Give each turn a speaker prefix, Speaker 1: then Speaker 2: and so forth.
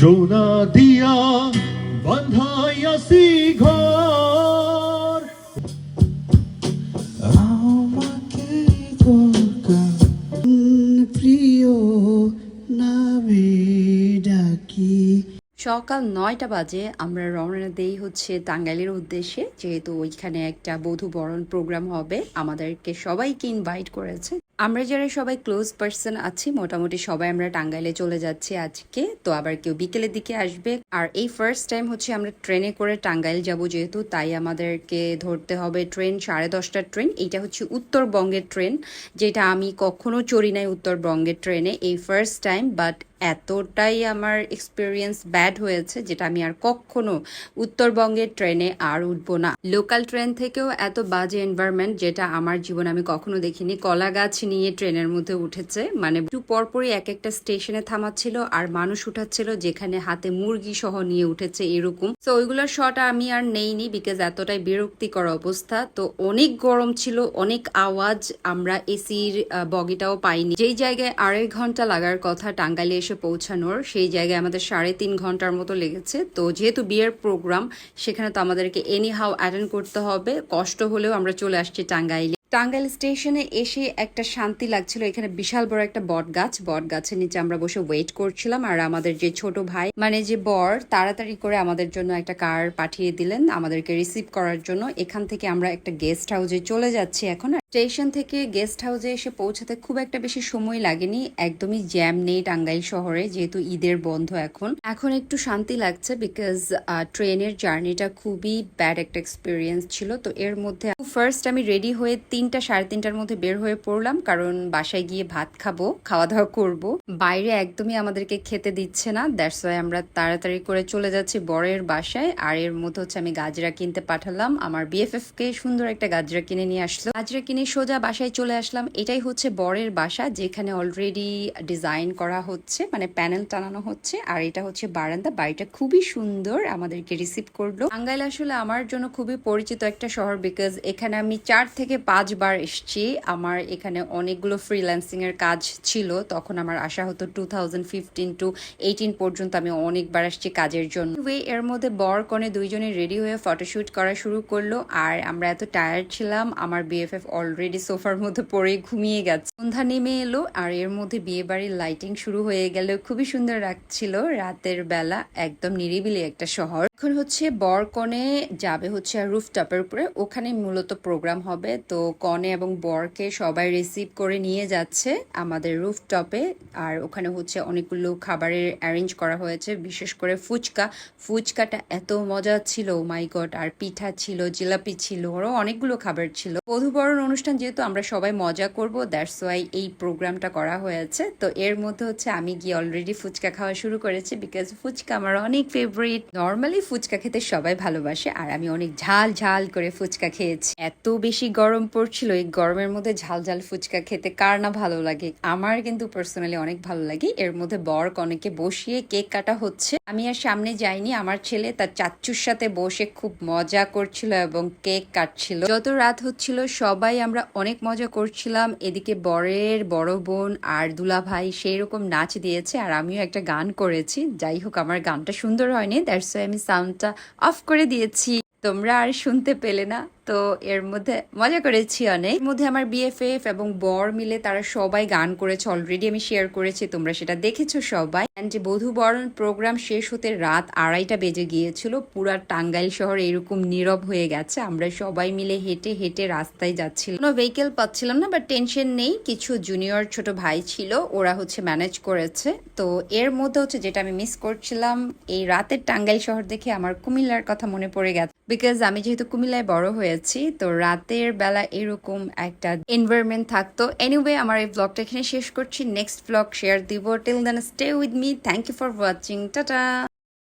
Speaker 1: সোনা দিয়া বান্ধাইয়াছি ঘর।
Speaker 2: আমাকে দরকার প্রিয় নামে ডাকি।
Speaker 3: সকাল নয়টা বাজে আমরা রওনা দেই হচ্ছে টাঙ্গাইলের উদ্দেশ্যে যেহেতু ওইখানে একটা বধূ বরণ প্রোগ্রাম হবে আমাদেরকে সবাইকে ইনভাইট করেছে। আমরা যারা সবাই ক্লোজ পার্সন আছি, মোটামুটি সবাই আমরা টাঙ্গাইলে চলে যাচ্ছি আজকে। তো আবার কেউ বিকেলের দিকে আসবে। আর এই ফার্স্ট টাইম হচ্ছে আমরা ট্রেনে করে টাঙ্গাইল যাব যেহেতু, তাই আমাদেরকে ধরতে হবে ট্রেন সাড়ে দশটার ট্রেন এইটা হচ্ছে উত্তরবঙ্গের ট্রেন যেটা আমি কখনো চড়ি নাই উত্তরবঙ্গের ট্রেনে এই ফার্স্ট টাইম বাট এতটাই আমার এক্সপিরিয়েন্স ব্যাড হয়েছে, যেটা আমি আর কখনো উত্তরবঙ্গের ট্রেনে আর উঠবো না। লোকাল ট্রেন থেকেও এত বাজে এনভায়রনমেন্ট যেটা আমার জীবনে আমি কখনো দেখিনি। কলা গাছ নিয়ে ট্রেনের মধ্যে উঠেছে। মানে একটু পরপরই এক একটা স্টেশনে থামাচ্ছিল আর মানুষ উঠাচ্ছিল যেখানে হাতে মুরগি সহ নিয়ে উঠেছে এরকম। তো ওইগুলোর শট আমি আর নেইনি বিকজ এতটাই বিরক্তিকর অবস্থা। তো অনেক গরম ছিল, অনেক আওয়াজ আমরা এসির বগিটাও পাইনি। যেই জায়গায় আড়াই ঘণ্টা লাগার কথা টাঙ্গাইলে এসে পৌঁছানোর, সেই জায়গায় আমাদের সাড়ে তিন ঘণ্টার মতো লেগেছে। তো যেহেতু বিয়ের প্রোগ্রাম সেখানে তো আমাদেরকে এনি হাউ অ্যাটেন্ড করতে হবে। কষ্ট হলেও আমরা চলে আসছি টাঙ্গাইলে। টাঙ্গাইল স্টেশনে এসে একটা শান্তি লাগছিল। এখানে বিশাল বড় একটা বট গাছ বট গাছের নিচে আমরা বসে ওয়েট করছিলাম। আর আমাদের যে ছোট ভাই মানে যে বর, তাড়াতাড়ি করে আমাদের জন্য একটা কার পাঠিয়ে দিলেন আমাদেরকে রিসিভ করার জন্য। এখান থেকে আমরা একটা গেস্ট হাউসে চলে যাচ্ছি এখন। স্টেশন থেকে গেস্ট হাউসে এসে পৌঁছাতে খুব একটা বেশি সময় লাগেনি। একদমই জ্যাম নেই টাঙ্গাইল শহরে, যেহেতু ঈদের বন্ধ এখন। এখন একটু শান্তি লাগছে বিকজ ট্রেনের জার্নিটা খুবই ব্যাড একটা এক্সপিরিয়েন্স ছিল। তো এর মধ্যে ফার্স্ট আমি রেডি হয়ে তিনটা, সাড়ে তিনটার মধ্যে বের হয়ে পড়লাম। কারণ বাসায় গিয়ে ভাত খাব খাওয়া দাওয়া করব। বাইরে একদমই আমাদেরকে খেতে দিচ্ছে না। দ্যাটস ওয়াই আমরা তাড়াতাড়ি করে চলে যাচ্ছি বরের বাসায়। আর এর মধ্যে হচ্ছে আমি গাজরা কিনতে পাঠালাম। আমার বিএফএফ কে সুন্দর একটা গাজরা কিনে নিয়ে আসলো। গাজরা কিনে সোজা বাসায় চলে আসলাম। এটাই হচ্ছে বরের বাসা, যেখানে অলরেডি ডিজাইন করা হচ্ছে মানে প্যানেল টানানো হচ্ছে, আর এটা হচ্ছে বারান্দা। বাড়িটা খুবই সুন্দর, আমাদেরকে রিসিভ করল। টাঙ্গাইল আসলে আমার জন্য খুবই পরিচিত একটা শহর বিকজ এখানে আমি চার থেকে পাঁচবার এসেছি। আমার এখানে অনেকগুলো ফ্রিল্যান্সিং এর কাজ ছিল, তখন আমার আসা হতো two thousand fifteen to eighteen পর্যন্ত আমি অনেকবার আসছি কাজের জন্য। এর মধ্যে বর কনে দুইজনে রেডি হয়ে ফটোশুট করা শুরু করল, আর আমরা এত টায়ার্ড ছিলাম। আমার বিএফএফ অলরেডি সোফার মধ্যে পড়ে ঘুমিয়ে গেছে। সন্ধ্যা নেমে এলো আর এর মধ্যে বিয়ে বাড়ির লাইটিং শুরু হয়ে গেল খুবই সুন্দর লাগছিল রাতের বেলা একদম নিরিবিলি একটা শহর। এখন হচ্ছে বর কনে যাবে হচ্ছে আর রুফটপের উপরে। ওখানে মূলত প্রোগ্রাম হবে। তো কনে এবং বরকে সবাই রিসিভ করে নিয়ে যাচ্ছে আমাদের রুফটপে আর ওখানে হচ্ছে অনেকগুলো খাবারের অ্যারেঞ্জ করা হয়েছে, বিশেষ করে ফুচকা। ফুচকাটা এত মজা ছিল মাই গড আর পিঠা ছিল, জিলাপি ছিল আরও অনেকগুলো খাবার ছিল। বধুবরণ অনুষ্ঠান যেহেতু আমরা সবাই মজা করব দ্যাটস ওয়াই এই প্রোগ্রামটা করা হয়েছে। তো এর মধ্যে হচ্ছে আমি গিয়ে অলরেডি ফুচকা খাওয়া শুরু করেছি বিকজ ফুচকা আমার অনেক ফেভারিট নর্মালি ফুচকা খেতে সবাই ভালোবাসে আর আমি অনেক ঝাল ঝাল করে ফুচকা খেয়েছি। এত বেশি গরম পড়ছিল, এই গরমের মধ্যে ঝাল ঝাল ফুচকা খেতে কার না ভালো লাগে? আমার কিন্তু পার্সোনালি অনেক ভালো লাগে। এর মধ্যে বর অনেকে বসিয়ে কেক কাটা হচ্ছে। আমি আর সামনে যাইনি, আমার ছেলে তার চাচ্চুর সাথে বসে খুব মজা করছিল এবং কেক কাটছিল। যত রাত হচ্ছিল, সবাই আমরা অনেক মজা করছিলাম। এদিকে বরের বড় বোন আর দুলা ভাই সেই রকম নাচ দিয়েছে আর আমিও একটা গান করেছি। যাই হোক, আমার গানটা সুন্দর হয়নি দ্যাটস আমি সাউন্ডটা অফ করে দিয়েছি। তোমরা আর শুনতে পেলে না। তো এর মধ্যে মজা করেছি অনেক। মধ্যে আমার বিএফএফ এবং বর মিলে তারা সবাই গান করেছে অলরেডি আমি শেয়ার করেছি, তোমরা সেটা দেখেছ সবাই। অ্যান্ড বধু বরণ প্রোগ্রাম শেষ হতে রাত আড়াইটা বেজে গিয়েছিল, পুরা টাঙ্গাইল শহর এরকম নীরব হয়ে গেছে, আমরা সবাই মিলে হেঁটে হেঁটে রাস্তায় যাচ্ছিল কোনো ভেহিকেল পাচ্ছিলাম না বাট টেনশন নেই, কিছু জুনিয়র ছোট ভাই ছিল, ওরা হচ্ছে ম্যানেজ করেছে। তো এর মধ্যে হচ্ছে যেটা আমি মিস করছিলাম, এই রাতের টাঙ্গাইল শহর দেখে আমার কুমিল্লার কথা মনে পড়ে গেছে। বিকজ আমি যেহেতু কুমিল্লায় বড় হয়েছি, তো রাতের বেলা এরকম একটা এনভায়রনমেন্ট থাকতো। এনিওয়ে আমার এই ব্লগটা এখানে শেষ করছি। নেক্সট ব্লগ শেয়ার দিব। Till then stay with me thank you for watching tata